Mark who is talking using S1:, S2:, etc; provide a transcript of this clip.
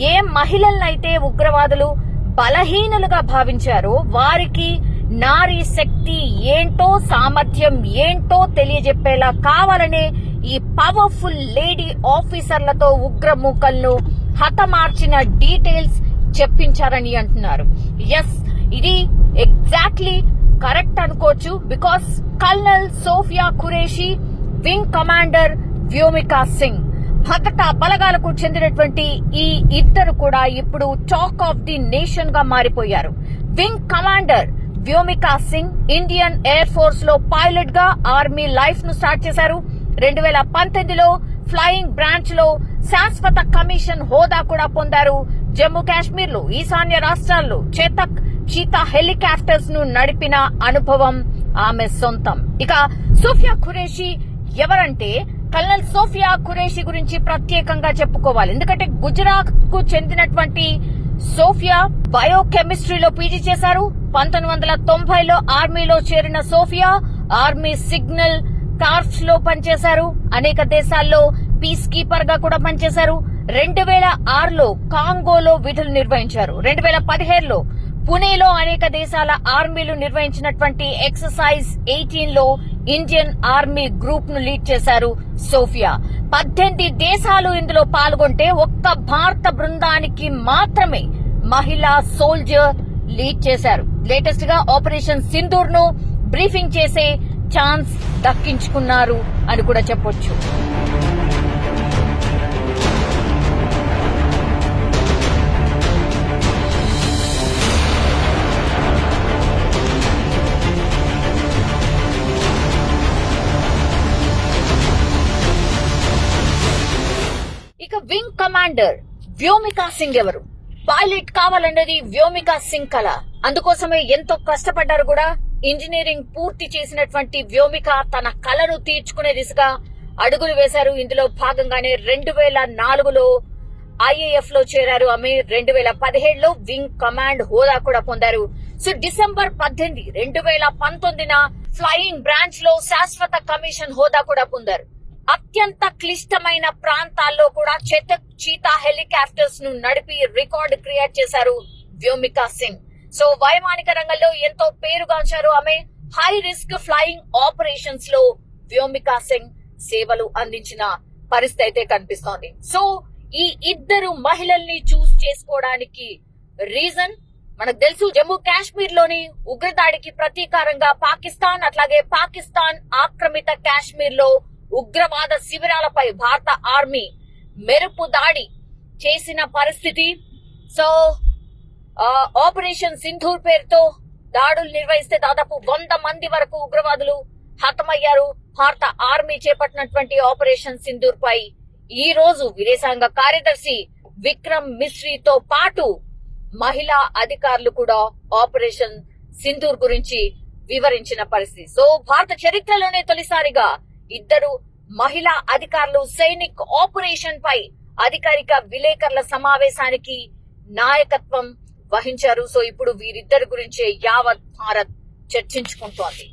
S1: ఏ మహిళలనైతే ఉగ్రవాదులు బలహీనులుగా భావించారో వారికి నారీ శక్తి ఏంటో సామర్థ్యం ఏంటో తెలియజెప్పేలా కావాలనే ఈ పవర్ఫుల్ లేడీ ఆఫీసర్లతో ఉగ్రమూకలను హతమార్చిన డీటెయిల్స్ చెప్పించారని అంటున్నారు. ఎస్ ఇది ఎగ్జాక్ట్లీ కరెక్ట్ అనుకోవచ్చు because colonel Sofiya Qureshi wing commander Vyomika Singh భద్రతా బలగాలకు చెందినటువంటి ఈ ఇద్దరు కూడా ఇప్పుడు టాక్ ఆఫ్ ది నేషన్గా మారిపోయారు. Wing commander Vyomika Singh Indian air ఫోర్స్లో పైలట్గా ఆర్మీ లైఫ్ను స్టార్ట్ చేశారు. రెండు వేల పంతొమ్మిదిలో ఫ్లయింగ్ బ్రాంచ్లో శాశ్వత కమిషన్ హోదా కూడా పొందారు. జమ్మూ కాశ్మీర్లో ఈశాన్య రాష్ట్రాల్లో చేతక్ చీతా హెలికాప్టర్స్ను నడిపిన అనుభవం ఆమె సొంతం. ఇక సుఫియా ఖురేషి ఎవరంటే కల్నల్ సోఫియా ఖురేషి గురించి ప్రత్యేకంగా చెప్పుకోవాలి. ఎందుకంటే గుజరాత్కు చెందినటువంటి సోఫియా బయోకెమిస్ట్రీలో పీజీ చేశారు. పంతొమ్మిది వందల తొంభైలో ఆర్మీలో చేరిన సోఫియా ఆర్మీ సిగ్నల్ కార్ప్స్లో పనిచేశారు. అనేక దేశాల్లో పీస్ కీపర్గా కూడా పనిచేశారు. రెండు వేల ఆరులో కాంగోలో విధులు నిర్వహించారు. రెండు వేల పదిహేడులో పుణేలో అనేక దేశాల ఆర్మీలు నిర్వహించినటువంటి ఎక్సర్సైజ్ ఎయిటీన్లో ఇండియన్ ఆర్మీ గ్రూప్ను లీడ్ చేశారు సోఫియా. పద్దెనిమిది దేశాలు ఇందులో పాల్గొంటే ఒక్క భారత బృందానికి మాత్రమే మహిళా సోల్జర్ లీడ్ చేశారు. లేటెస్ట్గా ఆపరేషన్ సింధూర్ను బ్రీఫింగ్ చేసే ఛాన్స్ దక్కించుకున్నారు అని కూడా చెప్పొచ్చు. కమాండర్ వ్యోమికా సింగ్ ఎవరు? పైలట్ కావాలన్నది వ్యోమికా సింగ్ కళ అందుకోసమే ఎంతో కష్టపడ్డారు కూడా. ఇంజనీరింగ్ పూర్తి చేసినటువంటి వ్యోమిక తన కళను తీర్చుకునే దిశగా అడుగులు వేశారు. ఇందులో భాగంగానే రెండు వేల నాలుగులో ఐఏఎఫ్లో చేరారు ఆమె. రెండు వేల పదిహేడులో వింగ్ కమాండ్ హోదా కూడా పొందారు. సో డిసెంబర్ పద్దెనిమిది రెండు వేల పంతొమ్మిదిన ఫ్లయింగ్ బ్రాంచ్లో శాశ్వత కమిషన్ హోదా కూడా పొందారు. అత్యంత క్లిష్టమైన ప్రాంతాల్లో కూడా చేత చీతా హెలికాప్టర్స్ను నడిపి రికార్డ్ క్రియేట్ చేశారు వ్యోమికా సింగ్. సో వైమానిక రంగంలో ఎంతో పేరుగాంచారు ఆమె. హై రిస్క్ ఫ్లయింగ్ ఆపరేషన్స్లో వ్యోమికా సింగ్ సేవలు అందించిన పరిస్థితి అయితే కనిపిస్తోంది. సో ఈ ఇద్దరు మహిళల్ని చూస్ చేసుకోవడానికి రీజన్ మనకు తెలుసు. జమ్మూ కాశ్మీర్లోని ఉగ్రదాడికి ప్రతీకారంగా పాకిస్తాన్ అట్లాగే పాకిస్తాన్ ఆక్రమిత కాశ్మీర్లో ఉగ్రవాద శిబిరాలపై భారత ఆర్మీ మెరుపు దాడి చేసిన పరిస్థితి. సో ఆ, ఆపరేషన్ సింధూర్ పేరుతో దాడులు నిర్వహిస్తే దాదాపు వంద మంది వరకు ఉగ్రవాదులు హతమయ్యారు. భారత ఆర్మీ చేపట్టినటువంటి ఆపరేషన్ సింధూర్ పై ఈ రోజు విదేశాంగ కార్యదర్శి విక్రమ్ మిశ్రీతో పాటు మహిళా అధికారులు కూడా ఆపరేషన్ సింధూర్ గురించి వివరించిన పరిస్థితి. సో భారత చరిత్రలోనే తొలిసారిగా ఇద్దరు మహిళా అధికారులు సైనిక్ ఆపరేషన్ పై అధికారిక విలేకరుల సమావేశానికి నాయకత్వం వహించారు. సో ఇప్పుడు వీరిద్దరి గురించే యావత్ భారత్ చర్చించుకుంటోంది.